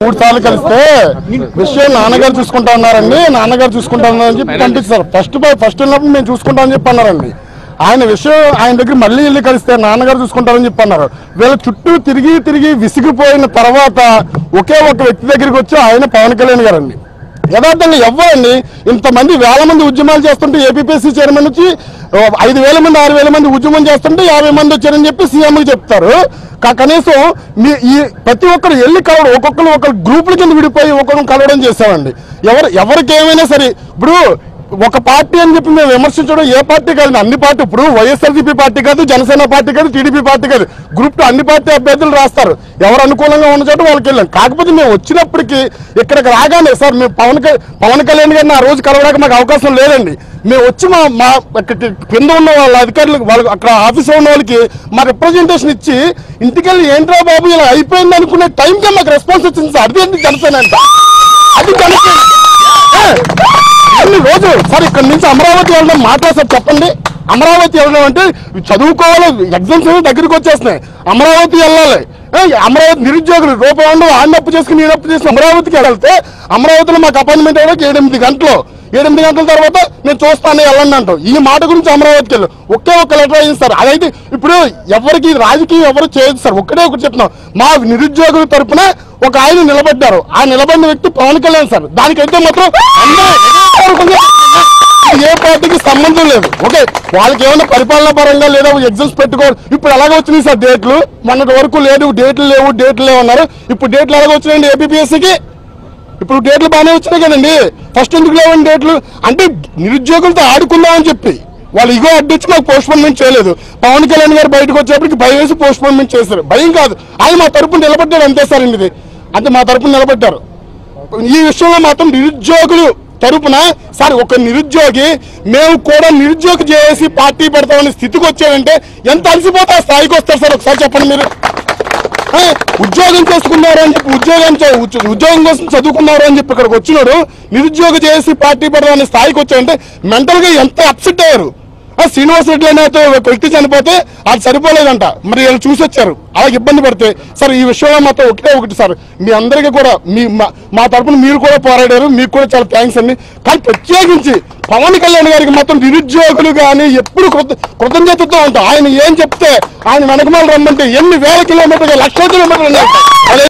మూడు సార్లు కలిస్తే విషయం నాన్నగారు చూసుకుంటా ఉన్నారండి నాన్నగారు చూసుకుంటా ఉన్నారని చెప్పి పంపించారు ఫస్ట్ ఫస్ట్ ఉన్నప్పుడు మేము చూసుకుంటామని చెప్పి అన్నారండి. ఆయన విషయం ఆయన దగ్గర మళ్ళీ వెళ్ళి కలిస్తే నాన్నగారు చూసుకుంటారని చెప్పి అన్నారు. వీళ్ళ చుట్టూ తిరిగి తిరిగి విసిగిపోయిన తర్వాత ఒకే ఒక వ్యక్తి దగ్గరికి వచ్చి ఆయన పవన్ కళ్యాణ్ గారండి. యథార్థంగా ఇవ్వండి ఇంతమంది వేల మంది ఉద్యమాలు చేస్తుంటే ఏపీపీసీ చైర్మన్ నుంచి ఐదు వేల మంది ఆరు వేల మంది ఉద్యమం చేస్తుంటే యాభై మంది వచ్చారని చెప్పి సీఎంకి చెప్తారు. కా- కనీసం మీ ఈ ప్రతి ఒక్కరు వెళ్ళి కలవడం ఒక్కొక్కరు ఒక గ్రూపుల కింద విడిపోయి ఒక్కొక్కరు కలవడం చేస్తామండి ఎవరు ఎవరికి ఏమైనా సరే ఇప్పుడు ఒక పార్టీ అని చెప్పి మేము విమర్శించడం ఏ పార్టీ కాదు అన్ని పార్టీ ఇప్పుడు వైఎస్ఆర్సీపీ పార్టీ కాదు జనసేన పార్టీ కాదు టీడీపీ పార్టీ కాదు. గ్రూప్ అన్ని పార్టీ అభ్యర్థులు రాస్తారు. ఎవరు అనుకూలంగా ఉన్న చోట వాళ్ళకి వెళ్ళాం. కాకపోతే మేము వచ్చినప్పటికీ ఇక్కడికి రాగానే సార్ మేము పవన్ పవన్ కళ్యాణ్ గారిని ఆ రోజు కలవడానికి మాకు అవకాశం లేదండి. మేము వచ్చి మా మా కింద ఉన్న వాళ్ళ అధికారులకు వాళ్ళకి అక్కడ ఆఫీస్లో ఉన్న వాళ్ళకి మా రిప్రజెంటేషన్ ఇచ్చి ఇంటికెళ్ళి ఏంట్రా బాబు ఇలా అయిపోయింది అనుకునే టైంకే మాకు రెస్పాన్స్ వచ్చింది సార్. అది జనసేన అంటే? అది జనసేన. రోజు సార్ ఇక్కడ నుంచి అమరావతి వెళ్ళడం మాట సార్ చెప్పండి. అమరావతి వెళ్ళడం అంటే చదువుకోవాలి ఎగ్జామ్స్ దగ్గరికి వచ్చేస్తున్నాయి. అమరావతి వెళ్ళాలి. అమరావతి నిరుద్యోగులు రూపాయలు ఆడినప్పు చేసుకుని ఈనప్పు చేసుకుని అమరావతికి వెళ్తే అమరావతిలో మాకు అపాయింట్మెంట్ అవ్వడానికి ఎనిమిది గంటలు. ఎనిమిది గంటల తర్వాత నేను చూస్తాను వెళ్ళండి అంటాం ఈ మాట గురించి అమరావతికి వెళ్ళు. ఒకే ఒక్క లెటర్ అయింది సార్. అదైతే ఇప్పుడు ఎవరికి రాజకీయం ఎవరు చేయదు సార్. ఒక్కటే ఒకటి చెప్తున్నాం. మా నిరుద్యోగుల తరఫున ఒక ఆయన నిలబడ్డారు. ఆ నిలబడిన వ్యక్తి పవన్ కళ్యాణ్ సార్. దానికైతే మాత్రం ఏ పార్టీకి సంబంధం లేదు. ఓకే వాళ్ళకి ఏమైనా పరిపాలన పరంగా లేదా ఎగ్జామ్స్ పెట్టుకోవాలి. ఇప్పుడు ఎలాగ వచ్చినాయి సార్ డేట్లు? మొన్నటి వరకు లేదు డేట్లు లేవు డేట్లు లేవు అన్నారు. ఇప్పుడు డేట్లు ఎలాగ వచ్చినాయండి? ఏపీఎస్సీకి ఇప్పుడు డేట్లు బాగానే వచ్చినాయి కదండి. ఫస్ట్ ఎందుకు లేవండి డేట్లు అంటే నిరుద్యోగులతో ఆడుకుందామని చెప్పి. వాళ్ళు ఇగో అడ్డొచ్చి మాకు పోస్ట్పోన్మెంట్ చేయలేదు. పవన్ కళ్యాణ్ గారు బయటకు వచ్చేప్పటికి భయం వేసి పోస్ట్పోన్మెంట్ చేశారు. భయం కాదు. ఆయన మా తరపున నిలబడ్డారు అంతే సార్ అండి ఇది అంటే మా తరపున నిలబడ్డారు. ఈ విషయంలో మాత్రం నిరుద్యోగులు తరపున సార్ ఒక నిరుద్యోగి మేము కూడా నిరుద్యోగి చేసి పార్టీ పెడతామనే స్థితికి వచ్చాడంటే ఎంత అలసిపోతే ఆ స్థాయికి వస్తారు సార్ ఒకసారి చెప్పండి మీరు. ఉద్యోగం చేసుకున్నారు అని చెప్పి ఉద్యోగం ఉద్యోగం కోసం చదువుకున్నారు అని చెప్పి ఇక్కడికి వచ్చినాడు నిరుద్యోగ చేసి పార్టీ పెడదామనే స్థాయికి వచ్చాడంటే మెంటల్గా ఎంత అప్సెట్ అయ్యారు? ఆ శ్రీనివాస్ రెడ్డి అనే ఒక వ్యక్తి చనిపోతే అది సరిపోలేదంట. మరి వీళ్ళు చూసి వచ్చారు. అలా ఇబ్బంది పడితే సార్ ఈ విషయంలో మాత్రం ఒకటే ఒకటి సార్. మీ అందరికీ కూడా మీ మా- మా తరపున మీరు కూడా పోరాడారు. మీకు కూడా చాలా థ్యాంక్స్ అండి. కానీ ప్రత్యేకించి పవన్ కళ్యాణ్ గారికి మాత్రం నిరుద్యోగులు కానీ ఎప్పుడు కృత కృతజ్ఞతతో ఉంటాం ఆయన ఏం చెప్తే ఆయన వెనకమాల రమ్మంటే ఎన్ని వేల కిలోమీటర్లు లక్షల కిలోమీటర్లు